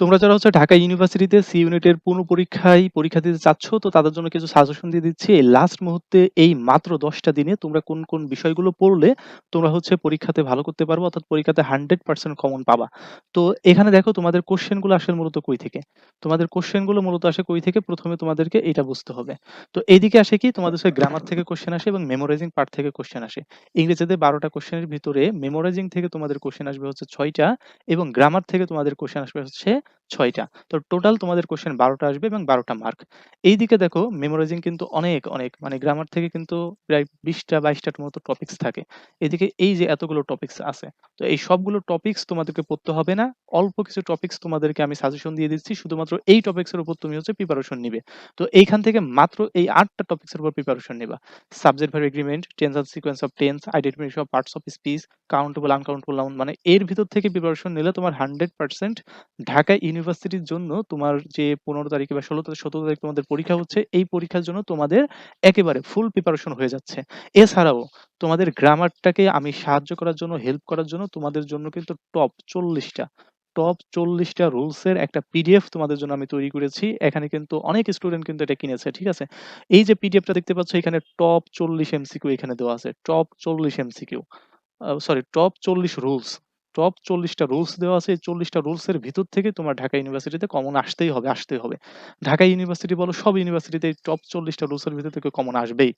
তোমরা যারা হচ্ছে ঢাকা ইউনিভার্সিটিতে সি ইউনিটের পুনঃপরীক্ষায় পরীক্ষা দিতে চাচ্ছ, তো তাদের জন্য কিছু সাজেশন দিয়ে দিচ্ছি। এই লাস্ট মুহূর্তে এই মাত্র দশটা দিনে তোমরা কোন কোন বিষয়গুলো পড়লে তোমরা হচ্ছে পরীক্ষাতে ভালো করতে পারব, অর্থাৎ পরীক্ষাতে হান্ড্রেড পার্সেন্ট কমন পাবা। তো এখানে দেখো তোমাদের কোশ্চেনগুলো আসে মূলত কই থেকে? তোমাদের কোশ্চেনগুলো মূলত আসে কই থেকে? প্রথমে তোমাদেরকে এটা বুঝতে হবে। তো এইদিকে আসে কি? তোমাদের হচ্ছে গ্রামার থেকে কোশ্চেন আসে এবং মেমোরাইজিং পার্ট থেকে কোশ্চেন আসে। ইংরেজিতে বারোটা কোশ্চেনের ভিতরে মেমোরাইজিং থেকে তোমাদের কোশ্চেন আসবে হচ্ছে ছয়টা এবং গ্রামার থেকে তোমাদের কোশ্চেন আসবে হচ্ছে ছয়টা। তো টোটাল তোমাদের কোশ্চেন বারোটা আসবে এবং বারোটা মার্ক এইদিকে দেখো মেমোরাইজিং কিন্তু অনেক অনেক মানে গ্রামার থেকে কিন্তু প্রায় বিশটা, বাইশটার মতো টপিক্স থাকে। এদিকে এই যে এতগুলো টপিক্স আছে, তো এই সবগুলো টপিক্স তোমাদেরকে পড়তে হবে না। অল্প কিছু টপিক্স তোমাদেরকে আমি সাজেশন দিয়ে দিচ্ছি, শুধুমাত্র এই টপিক্স এর উপর তুমি হচ্ছে প্রিপারেশন নিবে। তো এইখান থেকে মাত্র এই আটটা টপিক্স এর উপর প্রিপারেশন নিবা। Subject verb agreement tense of sequence of tense identification of parts of speech countable uncountable noun মানে এর ভিতর থেকে প্রিপারেশন নিলে তোমার হান্ড্রেড পার্সেন্ট ঢাকা ইউনিভার্সিটির জন্য তোমার যে পনেরো তারিখে বা ষোলো তারিখ, সতেরো তারিখ তোমাদের পরীক্ষা হচ্ছে, এই পরীক্ষার জন্য তোমাদের একেবারে ফুল প্রিপারেশন হয়ে যাচ্ছে। এছাড়াও তোমাদের গ্রামারটাকে আমি সাহায্য করার জন্য হেল্প করার জন্য তোমাদের জন্য কিন্তু টপ চল্লিশটা টপ চল্লিশটা রুলস এর একটা পিডিএফ তোমাদের জন্য আমি তৈরি করেছি। এখানে কিন্তু অনেক স্টুডেন্ট কিন্তু এটা কিনেছে, ঠিক আছে? এই যে পিডিএফটা দেখতে পাচ্ছ, এখানে টপ চল্লিশ এমসিকিউ এখানে দেওয়া আছে টপ চল্লিশ এমসিকিউ সরি টপ চল্লিশ রুলস টপ চল্লিশটা রুলস দেওয়া আছে, এই চল্লিশটা রুলসের ভিতর থেকে তোমার ঢাকা ইউনিভার্সিটিতে কমন আসতেই হবে আসতেই হবে। ঢাকা ইউনিভার্সিটি বলো, সব ইউনিভার্সিটিতে টপ চল্লিশটা রুলস এর ভিতর থেকে কমন আসবেই।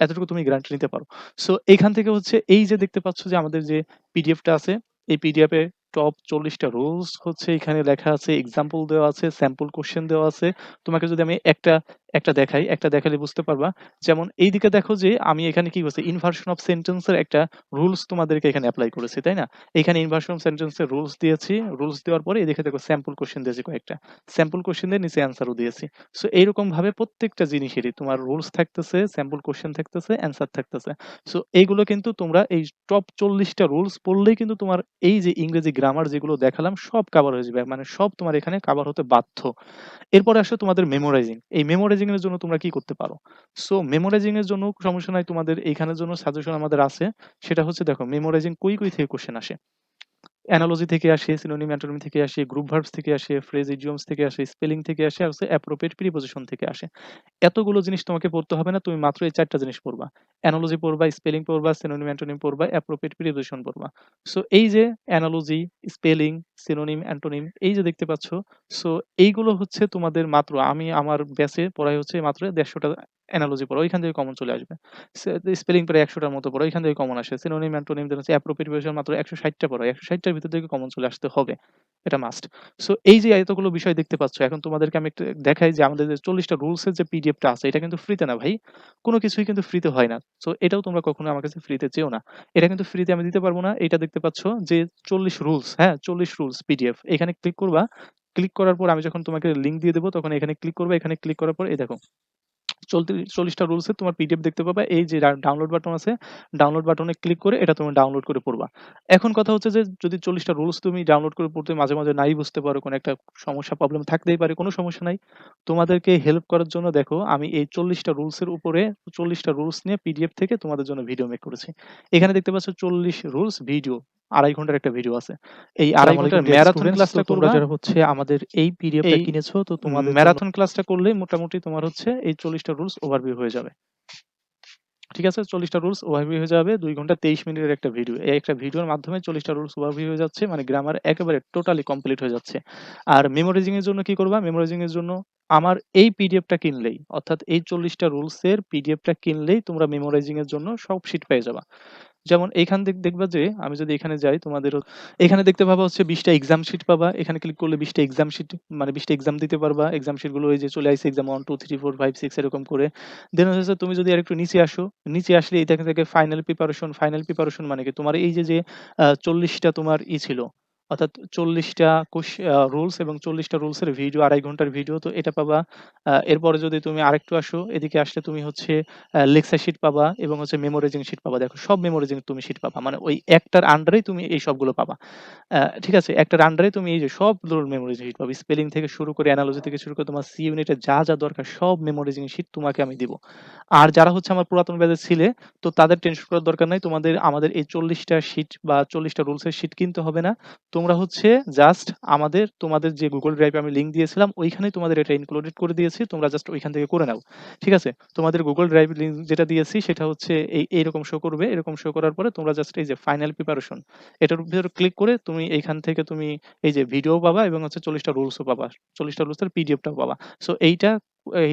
এতটুকু তুমি গ্যারান্টি নিতে পারো। সো এখান থেকে হচ্ছে এই যে দেখতে পাচ্ছ যে আমাদের যে পিডিএফটা আছে, এই পিডিএফ টপ চল্লিশটা রুলস হচ্ছে এখানে লেখা আছে এক্সাম্পল দেওয়া আছে স্যাম্পল কোশ্চেন দেওয়া আছে। তোমাকে যদি আমি একটা একটা দেখাই, একটা দেখালে বুঝতে পারবা। যেমন এইদিকে দেখো যে আমি এখানে কি করছি ইনভার্সন অফ সেন্টেন্সের একটা রুলস তোমাদেরকে এখানে অ্যাপ্লাই করেছি, তাই না? এখানে ইনভার্সন অফ সেন্টেন্সের রুলস দিয়েছি রুলস দেওয়ার পরে এদিকে দেখো স্যাম্পল কোশ্চেন দিয়েছি কয়েকটা। স্যাম্পল কোশ্চেনের নিচে অ্যান্সারও দিয়েছি। সো এইরকম ভাবে প্রত্যেকটা জিনিসেরই তোমার রুলস থাকতেছে স্যাম্পল কোশ্চেন থাকতেছে অ্যান্সার থাকতেছে। সো এইগুলো কিন্তু তোমরা এই টপ চল্লিশটা রুলস পড়লেই কিন্তু তোমার এই যে ইংরেজি গ্রামার যেগুলো দেখালাম সব কাভার হয়ে যাবে। মানে সব তোমার এখানে কাভার হতে বাধ্য। এরপরে আসে তোমাদের মেমোরাইজিং এই মেমোরাইজিং এর জন্য তোমরা কি করতে পারো? সো মেমোরাইজিং এর জন্য সমস্যা নাই তোমাদের, এইখানের জন্য সাজেশন আমাদের আছে। সেটা হচ্ছে দেখো মেমোরাইজিং কই কই থেকে কোশ্চেন আসে? অ্যানালজি থেকে আসে সিনোনিম অ্যান্টোনিম থেকে আসে গ্রুপ ভার্বস থেকে আসে ফ্রেজ ইডিয়মস থেকে আসে স্পেলিং থেকে আসে, আর হচ্ছে অ্যাপ্রোপ্রিয়েট প্রিপোজিশন থেকে আসে। এতগুলো জিনিস তোমাকে পড়তে হবে না, তুমি মাত্র এই চারটা জিনিস পড়বা। অ্যানালজি পড়বা স্পেলিং পড়বা সিনোনিম অ্যান্টোনিম পড়বা অ্যাপ্রোপ্রিয়েট প্রিপোজিশন পড়বা। সো এই যে অ্যানালজি স্পেলিং সিনোনিম অ্যান্টোনিম এই যে দেখতে পাচ্ছ সো এইগুলো হচ্ছে তোমাদের মাত্র, আমি আমার ব্যাচে পড়াই হচ্ছে মাত্র দেড়শোটা অ্যানালজি পড়ো, ওইখান থেকে কমন চলে আসবে। স্পেলিং পড়ে একশোটার মতো পড়ো, ওইখান থেকে কমন আসে। সিনোনিম অ্যান্টোনিম দেন হচ্ছে অ্যাপ্রোপ্রিয়েট মাত্র একশো ষাটটা পড়ো। একশো ষাটটার ভিতর থেকে কমন চলে আসতে হবে। এটা মাস্ট সো এই যে এতগুলো বিষয় দেখতে পাচ্ছ, এখন তোমাদেরকে আমি একটু দেখাই যে আমাদের যে চল্লিশটা রুলস এর যে পিডিএফটা আছে, এটা কিন্তু ফ্রিতে না ভাই? কোনো কিছুই কিন্তু ফ্রিতে হয় না। সো এটাও তোমরা কখনো আমার কাছে ফ্রিতে চেও না। এটা কিন্তু ফ্রিতে আমি দিতে পারব না। এটা দেখতে পাচ্ছ যে চল্লিশ রুলস হ্যাঁ? চল্লিশ রুলস পিডিএফ এখানে ক্লিক করবা। ক্লিক করার পর আমি যখন তোমাকে লিঙ্ক দিয়ে দেবো, তখন এখানে ক্লিক করবে। এখানে ক্লিক করার পর, এই দেখো। চল্লিশটা রুলসে তোমার পিডিএফ দেখতে পাবা। এই যে ডাউনলোড বাটন আছে ডাউনলোড বাটনে ক্লিক করে এটা তুমি ডাউনলোড করে পড়বা। এখন কথা হচ্ছে যে, যদি চল্লিশটা রুলস তুমি ডাউনলোড করে পড়তে মাঝে মাঝে নাই বুঝতে পারো, কোনো একটা সমস্যা প্রবলেম থাকতেই পারে, কোনো সমস্যা নাই। তোমাদেরকে হেল্প করার জন্য দেখো, আমি এই চল্লিশটা রুলসের উপরে চল্লিশটা রুলস নিয়ে পিডিএফ থেকে তোমাদের জন্য ভিডিও মেক করেছি। এখানে দেখতে পাচ্ছ চল্লিশ রুলস ভিডিও আড়াই ঘণ্টার একটা ভিডিও আছে। এই আড়াই ঘণ্টার ম্যারাথন ক্লাসটা তোমরা যারা হচ্ছে আমাদের এই পিডিএফটা কিনেছো তো তোমাদের ম্যারাথন ক্লাসটা করলে মোটামুটি তোমার হচ্ছে এই চল্লিশটা রুলস ওভারভিউ হয়ে যাবে। ঠিক আছে? চল্লিশটা রুলস ওভারভিউ হয়ে যাবে দুই ঘণ্টা তেইশ মিনিটের একটা ভিডিও এই একটা ভিডিওর মাধ্যমে চল্লিশটা রুলস ওভারভিউ হয়ে যাচ্ছে মানে গ্রামার একেবারে টোটালি কমপ্লিট হয়ে যাচ্ছে। আর মেমোরাইজিং এর জন্য কি করবা? মেমোরাইজিং এর জন্য আমার এই পিডিএফটা কিনলেই অর্থাৎ এই চল্লিশটা রুলস এর পিডিএফটা কিনলেই তোমরা মেমোরাইজিং এর জন্য সব শিট পেয়ে যাবা। যেমন এখান থেকে দেখবা যে আমি যদি এখানে যাই তোমাদের এখানে দেখতে পাবা হচ্ছে বিশটা এক্সাম শিট পাবা, এখানে ক্লিক করলে বিশটা এক্সাম শিট মানে বিশটা এক্সাম দিতে পারবা। এক্সাম শিটগুলো ওই যে চলে আসছে exam one two three four five six এরকম করে। দেন হচ্ছে তুমি যদি আরেকটু নিচে আসো, নিচে আসলে এই থেকে ফাইনাল প্রিপারেশন ফাইনাল প্রিপারেশন মানে কি? তোমার এই যে যে চল্লিশটা তোমার ই ছিল অর্থাৎ চল্লিশটা রুলস এবং চল্লিশটা রুলসের ভিডিও আড়াই ঘণ্টার ভিডিও তো এটা পাবা। এরপরে যদি তুমি আরেকটু আসো, এদিকে আসলে তুমি হচ্ছে লেকচার শিট পাবা এবং হচ্ছে মেমোরাইজিং শিট পাবা। দেখো, সব মেমোরাইজিং তুমি শিট পাবা। মানে ওই একটার আন্ডারেই তুমি এই সবগুলো পাবা। ঠিক আছে, একটার আন্ডারে তুমি এই যে সব মেমোরাইজিং শিট পাবা। স্পেলিং থেকে শুরু করে অ্যানালজি থেকে শুরু করে তোমার সি ইউনিটের যা যা দরকার, সব মেমোরাইজিং শিট তোমাকে আমি দিব। আর যারা হচ্ছে আমার পুরাতন ব্যাচের ছিলে, তো তাদের টেনশন করার দরকার নাই। তোমাদের, আমাদের এই চল্লিশটা শিট বা চল্লিশটা রুলসের শিট কিনতে হবে না। তোমরা হচ্ছে জাস্ট আমাদের, তোমাদের যে Drive এ আমি লিংক দিয়েছিলাম ওইখানেই তোমাদের এটা ইনক্লুডেড করে দিয়েছি। তোমরা জাস্ট ওইখান থেকে করে নাও। ঠিক আছে? তোমাদের Drive এর লিংক যেটা দিয়েছি, সেটা হচ্ছে এই, এইরকম শো করবে। এরকম শো করার পরে তোমরা জাস্ট এই যে ফাইনাল প্রিপারেশন এটার ভিতরে ক্লিক করে তুমি এইখান থেকে তুমি এই যে ভিডিও পাবা এবং হচ্ছে ৪০ টা রুলসও পাবা। ৪০ টা রুলসের পিডিএফটাও পাবা। সো এইটা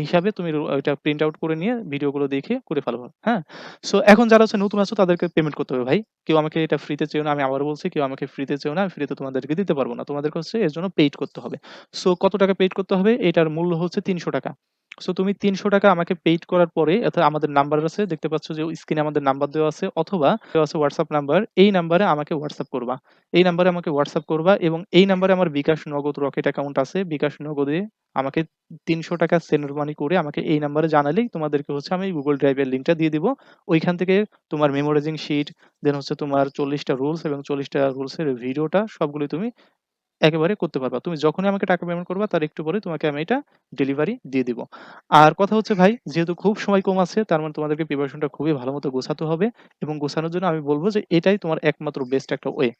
হিসাবে তুমি ওইটা প্রিন্ট আউট করে নিয়ে ভিডিওগুলো দেখে করে ফেলব হ্যাঁ? সো এখন যারা আছে নতুন আছো, তাদেরকে পেমেন্ট করতে হবে, ভাই। কেউ আমাকে এটা ফ্রিতে চেয়েও না। আমি আবার বলছি, কেউ আমাকে ফ্রিতে চেও না। ফ্রিতে তোমাদেরকে দিতে পারব না। তোমাদেরকে হচ্ছে এর জন্য পেইড করতে হবে। সো কত টাকা পেইড করতে হবে? এটার মূল্য হচ্ছে ৳৩০০ সো তুমি ৳৩০০ আমাকে পেইড করার পরে অর্থাৎ আমাদের নাম্বার আছে দেখতে পাচ্ছ যে স্ক্রিনে আমাদের নাম্বার দেওয়া আছে অথবা দেওয়া আছে WhatsApp নাম্বার। এই নাম্বারে আমাকে WhatsApp করবা। এই নাম্বারে আমাকে WhatsApp করবা এবং এই নাম্বারে আমার বিকাশ, নগদ, রকেট অ্যাকাউন্ট আছে। বিকাশ, নগদে আমাকে ৳৩০০ সেন্ড মানি করে আমাকে এই নাম্বারে জানালেই তোমাদেরকে হচ্ছে আমি গুগল এর লিংকটা দিয়ে দিব। ওইখান থেকে তোমার মেমোরাইজিং শিট, দেন হচ্ছে তোমার চল্লিশটা রুলস এবং চল্লিশটা রুলসের ভিডিওটা সবগুলোই তুমি একেবারে করতে পারবা। তুমি যখনই আমাকে টাকা পেমেন্ট করবা তার একটু পরে তোমাকে আমি এটা ডেলিভারি দিয়ে দিব। আর কথা হচ্ছে ভাই যেহেতু খুব সময় কম আছে তার মানে তোমাদেরকে প্রিপারেশনটা খুবই ভালোমতো গোছাতে হবে এবং গোছানোর জন্য আমি বলব যে এটাই তোমার একমাত্র বেস্ট একটা ওয়ে।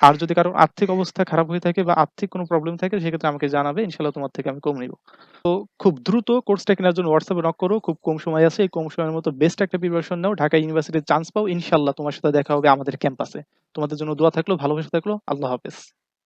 আর যদি কারও আর্থিক অবস্থা খারাপ হয়ে থাকে বা আর্থিক কোনো প্রবলেম থাকে সেক্ষেত্রে আমাকে জানাবে। ইনশাআল্লাহ তোমার থেকে আমি কম নিব। তো খুব দ্রুত কোর্সটা কেনার জন্য এ নক করো। খুব কম সময় আছে। এই কম সময়ের মতো বেস্ট একটা প্রিপারেশন নাও। ঢাকা ইউনিভার্সিটির চান্স পাও। ইনশাআল্লাহ তোমার সাথে দেখা হবে আমাদের ক্যাম্পাসে। তোমাদের জন্য দোয়া থাকল, ভালোবাসা থাকল। আল্লাহ হাফেজ।